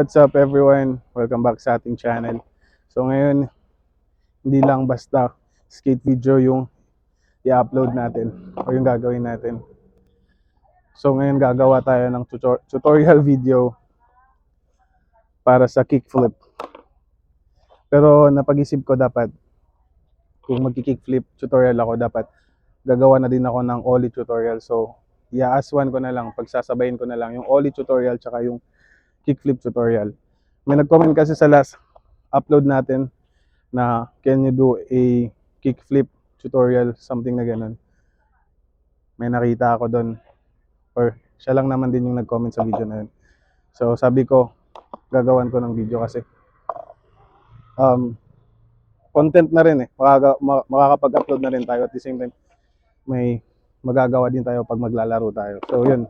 what's up everyone? Welcome back sa ating channel. So ngayon, hindi lang basta skate video yung i-upload natin o yung gagawin natin. So ngayon gagawa tayo ng tutor- tutorial video para sa kickflip. Pero napag-isip ko dapat kung magki-kickflip tutorial ako dapat gagawa na din ako ng ollie tutorial. So i-aswan ko na lang, pagsasabayin ko na lang yung ollie tutorial tsaka yung kickflip tutorial. May nag-comment kasi sa last upload natin na can you do a kickflip tutorial, something na ganun. May nakita ako doon or siya lang naman din yung nag-comment sa video na yun. So sabi ko, gagawan ko ng video kasi um, content na rin eh. Makaka, ma- makakapag-upload na rin tayo at the same time may magagawa din tayo pag maglalaro tayo. So yun.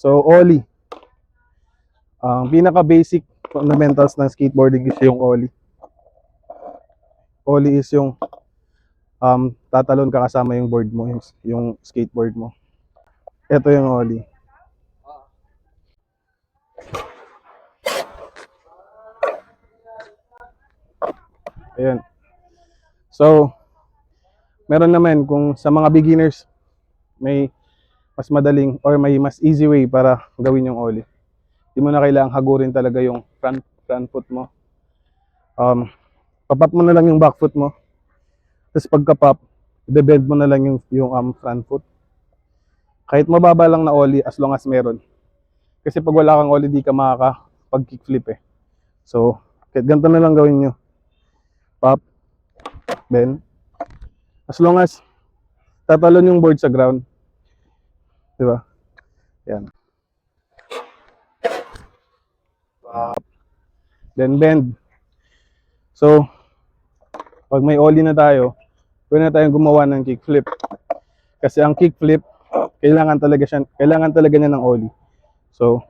So Ollie. Ang pinaka-basic fundamentals ng skateboarding is yung ollie. Ollie is yung um, tatalon ka kasama yung board mo, yung, yung skateboard mo. Ito yung ollie. Ayan. So, meron naman kung sa mga beginners, may mas madaling or may mas easy way para gawin yung ollie. Hindi mo na kailangang hagurin talaga yung front, front foot mo. Um, papap mo na lang yung back foot mo. Tapos pagka-pop, bend mo na lang yung, yung um, front foot. Kahit mababa lang na ollie as long as meron. Kasi pag wala kang ollie, di ka makakapag kickflip eh. So, kahit ganito na lang gawin nyo. Pop, bend. As long as tatalon yung board sa ground. Di ba? Yan. Pop. Then bend. So, pag may ollie na tayo, pwede na tayong gumawa ng kickflip. Kasi ang kickflip, kailangan talaga siya, kailangan talaga niya ng ollie. So,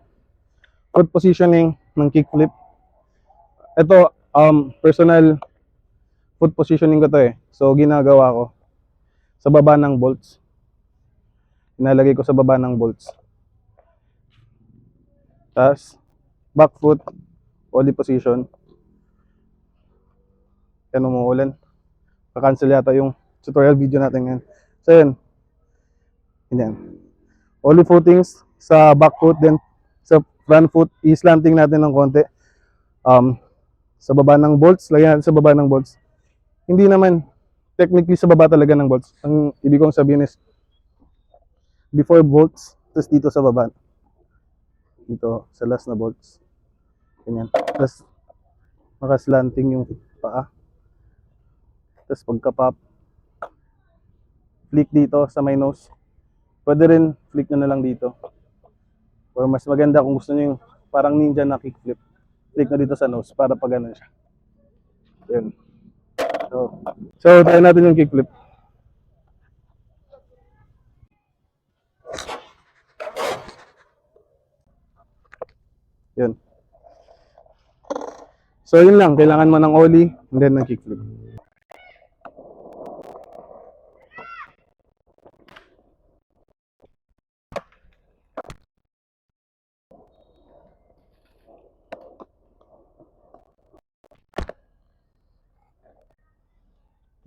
foot positioning ng kickflip. Ito, um, personal foot positioning ko to eh. So, ginagawa ko sa baba ng bolts. Inalagay ko sa baba ng bolts. Tapos, back foot, ollie position. Yan umuulan. Kakancel yata yung tutorial video natin ngayon. So, yun. Yan. Ollie footings sa back foot, then sa front foot, i-slanting natin ng konti. Um, sa baba ng bolts, lagyan natin sa baba ng bolts. Hindi naman, technically sa baba talaga ng bolts. Ang ibig kong sabihin is, before bolts, tapos dito sa baba. Dito, sa last na bolts. Ganyan. Tapos, makaslanting yung paa. Tapos pagka-pop, flick dito sa my nose. Pwede rin flick nyo na lang dito. Or mas maganda kung gusto nyo yung parang ninja na kickflip. Flick nyo dito sa nose para pag ganun siya. Yun. So, so try natin yung kickflip. Yun. So yun lang, kailangan mo ng ollie and then ng kickflip.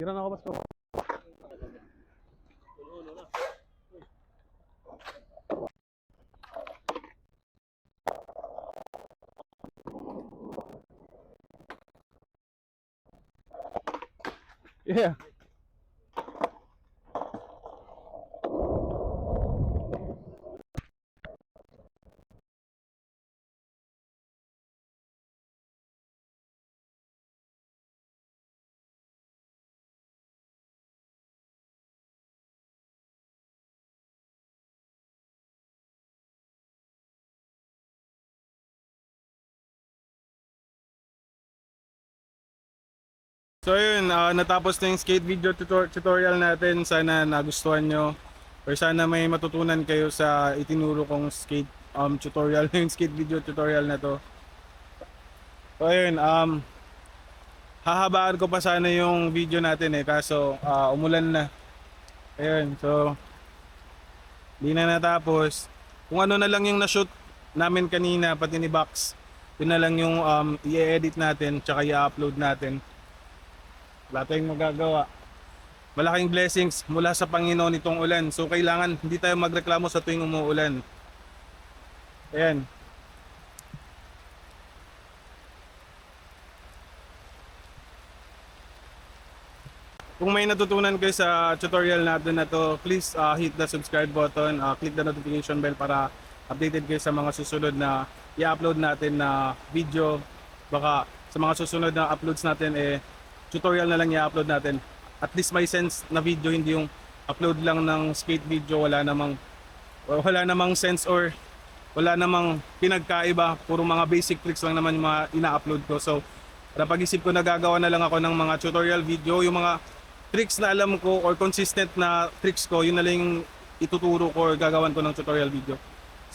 Tira na ako basko. Yeah. So yun, ah, natapos na yung skate video tutor- tutorial natin. Sana nagustuhan nyo. Or sana may matutunan kayo sa itinuro kong skate um, tutorial, yung skate video tutorial na to. So yun, um, hahabaan ko pa sana yung video natin eh. Kaso ah, umulan na. Ayun, so di na natapos. Kung ano na lang yung na-shoot namin kanina, pati ni Box. Yun na lang yung um, i-edit natin tsaka i-upload natin. Wala tayong magagawa. Malaking blessings mula sa Panginoon itong ulan. So kailangan hindi tayo magreklamo sa tuwing umuulan. Ayan. Kung may natutunan kayo sa tutorial natin na to, please uh, hit the subscribe button, uh, click the notification bell para updated kayo sa mga susunod na i-upload natin na video. Baka sa mga susunod na uploads natin eh tutorial na lang i-upload natin. At least may sense na video, hindi yung upload lang ng skate video, wala namang wala namang sense or wala namang pinagkaiba, puro mga basic tricks lang naman yung mga ina-upload ko. So, napag-isip ko na gagawa na lang ako ng mga tutorial video, yung mga tricks na alam ko or consistent na tricks ko, yun na lang yung ituturo ko or gagawan ko ng tutorial video.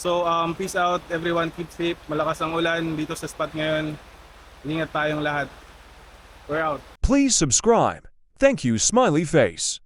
So, um, peace out everyone, keep safe, malakas ang ulan dito sa spot ngayon. Ingat tayong lahat. We're out. Please subscribe. Thank you, Smiley Face.